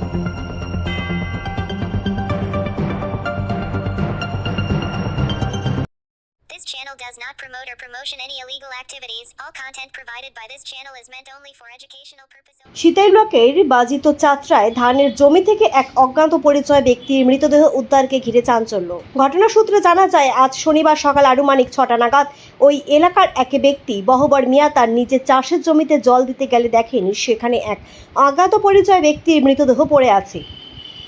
Thank you. Channel does not promote or promotion any illegal activities. All content provided by this channel is meant only for educational purposes. শীতের ব্লকের বাজিত চাত্রায় ধানের জমি থেকে এক অজ্ঞাত পরিচয় ব্যক্তির মৃতদেহ উদ্ধারকে ঘিরে চাঞ্চল্য ঘটনা সূত্রে জানা যায়, আজ শনিবার সকাল আনুমানিক ছটা নাগাদ ওই এলাকার এক ব্যক্তি বহবর মিয়া তার নিজের চাষের জমিতে জল দিতে গেলে দেখেন সেখানে এক অজ্ঞাত পরিচয় ব্যক্তির মৃতদেহ পড়ে আছে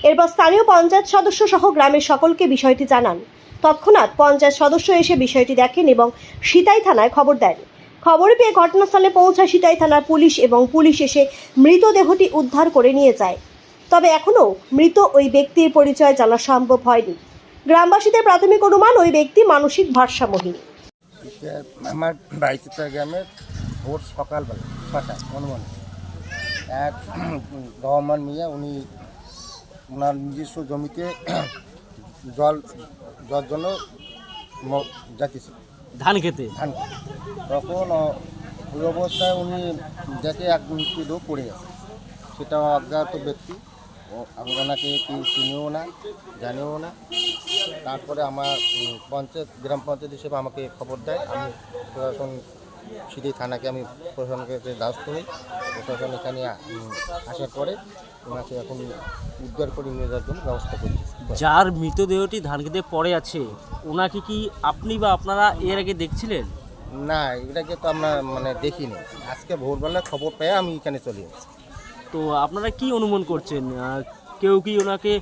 এরপর স্থানীয় পঞ্চায়েত সদস্য সহ গ্রামের সকলকে বিষয়টি জানান। তৎক্ষণাৎ পঞ্চায়েত সদস্য এসে বিষয়টি দেখেন এবং সিতাই থানায় খবর দেন। খবর পেয়ে ঘটনাস্থলে পৌঁছায় সিতাই থানার পুলিশ এবং পুলিশ এসে মৃতদেহটি উদ্ধার করে নিয়ে যায়। তবে এখনও মৃত ওই ব্যক্তির পরিচয় জানা সম্ভব হয়নি। গ্রামবাসীদের প্রাথমিক অনুমান, ওই ব্যক্তি মানসিক ভারসাম্যহীন। আমার বাইচিত্রা গ্রামে ভোর সকালবেলা ছটা অনুমানে এক রহমান মিয়া উনি ওনার নিজস্ব জমিতে জল জল জন্য যাচ্ছিল ধান খেতে? ধান তখন ওই অবস্থায় উনি দেখে এক মৃত্যুদেহ পড়ে আছে সেটা অজ্ঞাত ব্যক্তি। ওনাকে কেউ চিনেও না জানেও না। তারপরে আমার পঞ্চায়েত গ্রাম পঞ্চায়েত হিসেবে আমাকে খবর দেয়। আমি প্রশাসন সিধি থানাকে আমি প্রশাসনকে দ্বারস্থ হই প্রশাসন এখানে আসার পরে ওনাকে এখন উদ্ধার করে নিয়ে যাওয়ার জন্য ব্যবস্থা করতেছি যার মৃতদেহটি ধান খেতে পড়ে আছে ওনাকে কি আপনি বা আপনারা এর আগে দেখছিলেন? না এটাকে তো আমরা মানে দেখিনি। আজকে ভোরবেলা খবর পেয়ে আমি এখানে চলে এসেছি। তো আপনারা কি অনুমান করছেন? কেউ কি ওনাকে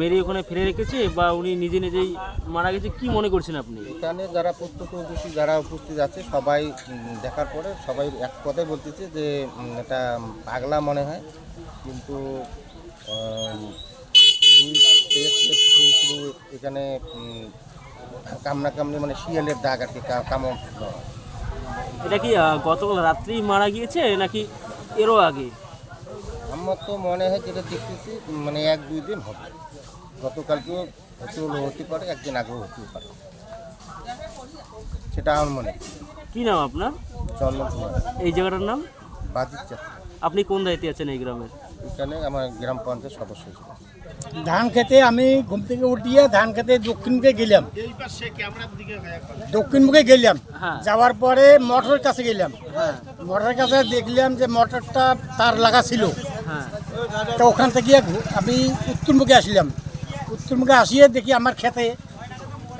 মেরে ওখানে ফেলে রেখেছে বা উনি নিজে নিজেই মারা গেছে? কি মনে করছেন আপনি? এখানে যারা প্রত্যক্ষদর্শী যারা উপস্থিত আছে সবাই দেখার পরে সবাই এক কথাই বলতেছে যে এটা পাগলা মনে হয়। কিন্তু এখানে কামনা কামনি মানে শিয়ালের দাগ আর কি কামড়। এটা কি গতকাল রাত্রি মারা গিয়েছে নাকি এরও আগে? আমার তো মনে হয় যেটা দেখতেছি মানে এক দুই দিন হবে। গতকালকেও হতে হলেও হতে পারে একদিন আগেও হতে পারে। সেটা আমার মনে। কি নাম আপনার? চন্দন কুমার। এই জায়গাটার নাম? বাজির চাকরি আপনি কোন দায়িত্বে আছেন এই গ্রামের? এখানে আমার গ্রাম পঞ্চায়েত সদস্য হিসেবে। ধান খেতে আমি ঘুম থেকে উঠিয়ে ধান খেতে দক্ষিণ মুখে গেলাম। দক্ষিণ মুখে গেলাম। হ্যাঁ। যাওয়ার পরে মোটরের কাছে গেলাম। হ্যাঁ। মোটরের কাছে দেখলাম যে মোটরটা তার লাগা ছিল। তো ওখান থেকে আমি উত্তরমুখে আসলাম। উত্তরমুখে আসিয়ে দেখি আমার খেতে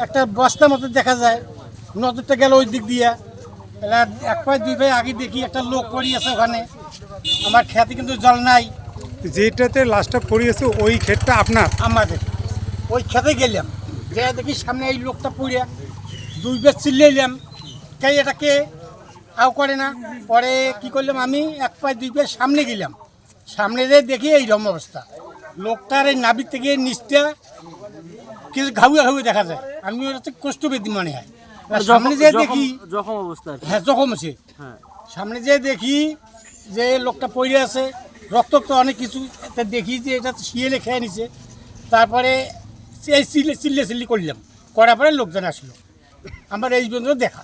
একটা বস্তা মতো দেখা যায়। নজরটা গেল ওই দিক দিয়ে। এক পায়ে দুই পায়ে আগে দেখি একটা লোক পড়ে আছে ওখানে। আমার খেতে কিন্তু জল নাই। যেটাতে লাশটা পড়িয়েছে ওই ক্ষেতটা আপনার? আমাদের। ওই খেতে গেলাম। যে দেখি সামনে এই লোকটা পড়ে। দুই বেশ চিল্লাইলাম। কে এটা কে? আও করে না। পরে কি করলাম আমি? এক পায়ে দুই পায়ে সামনে গেলাম। সামনে যেয়ে দেখি এই রকম অবস্থা। লোকটার এই নাবির থেকে নিচটা কিছু ঘাউয়ে ঘাউয়ে দেখা যায়। আমি ওটা কষ্ট বেদি মনে হয় সামনে যেয়ে দেখি জখম অবস্থা। হ্যাঁ জখম আছে হ্যাঁ। সামনে যেয়ে দেখি যে লোকটা পড়ে আছে রক্ত তো অনেক কিছু দেখি যে এটা শিয়েলে খেয়ে নিছে। তারপরে সেই চিল্লে চিল্লে চিল্লি করলাম। করার পরে লোকজন আসলো। আমার এই পর্যন্ত দেখা।